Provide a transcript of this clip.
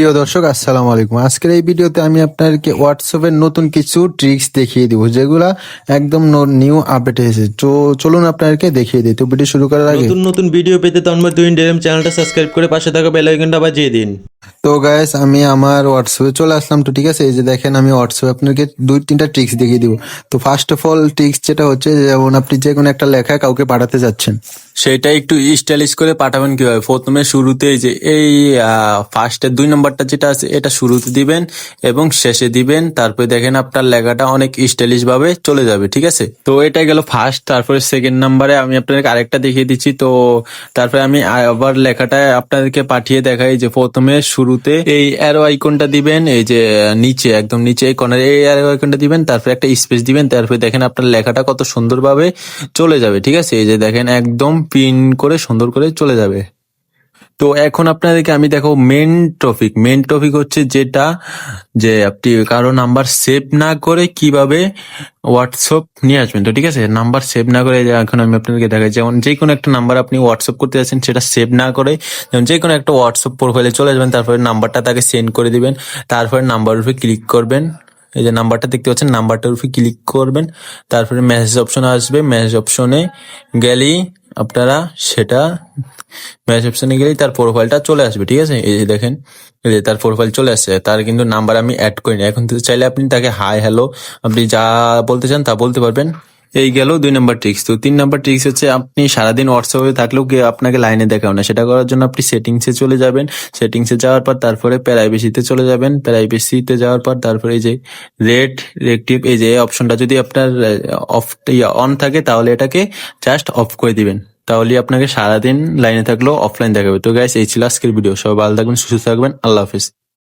প্রিয় দর্শক আসসালামু আলাইকুম। আজকের এই ভিডিওতে আমি আপনাদেরকে হোয়াটসঅ্যাপের নতুন কিছু ট্রিক্স দেখিয়ে দিব যেগুলা একদম নিউ আপডেট হয়েছে তো চলুন আপনাদেরকে দেখিয়ে দিই। তো ভিডিও শুরু করার আগে নতুন নতুন ভিডিও পেতে তন্ময় দুই ইন্ডিয়াম চ্যানেলটা সাবস্ক্রাইব করে পাশে থাকা বেল আইকনটা বাজিয়ে দিন। তো গাইস আমি আমার হোয়াটসঅ্যাপে চলে আসলাম তো ঠিক আছে? এই যে দেখেন আমি হোয়াটসঅ্যাপে আপনাকে দুই তিনটা ট্রিক্স দেখিয়ে দিব। তো ফার্স্ট অফ অল ট্রিক্স যেটা হচ্ছে যেমন আপনি যে কোনো একটা লেখা কাউকে পাঠাতে যাচ্ছেন। সেটা একটু স্টাইলিশ করে পাঠাবেন কীভাবে? প্রথমে শুরুতে যে এই ফার্স্টের দুই নম্বরটা যেটা আছে, এটা শুরুতে দিবেন এবং শেষে দিবেন। তারপরে দেখেন আপনার লেখাটা অনেক স্টাইলিশ ভাবে চলে যাবে, ঠিক আছে? তো এটা গেল ফার্স্ট তারপরে সেকেন্ড নাম্বারে আমি আপনাদেরকে আরেকটা দেখিয়ে দিচ্ছি। তো তারপরে আমি আবার লেখাটা আপনাদেরকে পাঠিয়ে দেখাই যে প্রথমে শুরুতে এই অ্যারো আইকনটা দিবেন, এই যে নিচে, একদম নিচে এই কর্নারে এই অ্যারো আইকনটা দিবেন, তারপরে একটা স্পেস দিবেন, তারপরে দেখেন আপনার লেখাটা কত সুন্দরভাবে চলে যাবে, ঠিক আছে? এই যে দেখেন একদম পিন করে সুন্দর করে চলে যাবে। তো এখন আপনাদেরকে আমি দেখো মেন টপিক মেন টপিক হচ্ছে যেটা, যে আপনি কারও নাম্বার সেভ না করে কীভাবে হোয়াটসঅ্যাপ নিয়ে আসবেন। তো ঠিক আছে নাম্বার সেভ না করে এখন আমি আপনাদেরকে দেখাই। যেমন যে কোনো একটা নাম্বার আপনি হোয়াটসঅ্যাপ করতে যাচ্ছেন, সেটা সেভ না করে যেমন যে কোনো একটা হোয়াটসঅ্যাপ প্রোফাইলে চলে যাবেন, তারপরে নাম্বারটা তাকে সেন্ড করে দিবেন, তারপরে নাম্বার উপরে ক্লিক করবেন। এই যে নাম্বারটা দেখতে পাচ্ছেন নাম্বারটার উপরে ক্লিক করবেন, তারপরে মেসেজ অপশন আসবে। মেসেজ অপশনে গেলেই আপনারা সেটা ম্যাচ গেলেই তার প্রোফাইলটা চলে আসবে, ঠিক আছে? এই যে দেখেন, এই যে তার প্রোফাইল চলে আসছে, তার কিন্তু নাম্বার আমি অ্যাড করিনি এখন চাইলে আপনি তাকে হাই হ্যালো আপনি যা বলতে চান তা বলতে পারবেন। এই গেল দুই নাম্বার ট্রিক্স তো তিন নাম্বার ট্রিক্স হচ্ছে, আপনি সারাদিন হোয়াটসঅ্যাপে থাকলেও কি আপনাকে লাইনে দেখাও না। সেটা করার জন্য আপনি সেটিংসে চলে যাবেন। সেটিংসে যাওয়ার পর তারপরে প্রাইভেসিতে চলে যাবেন। প্রাইভেসিতে যাওয়ার পর তারপরে এই যে রেড রেক্টিভ এই যে অপশনটা যদি আপনার অফ অন থাকে, তাহলে এটাকে জাস্ট অফ করে দিবেন। তাহলে আপনাকে সারাদিন লাইনে থাকলেও অফলাইন দেখাবে। তো গাইস এই ছিল আজকের ভিডিও সবাই ভালো থাকবেন, সুস্থ থাকবেন। আল্লাহ হাফিজ।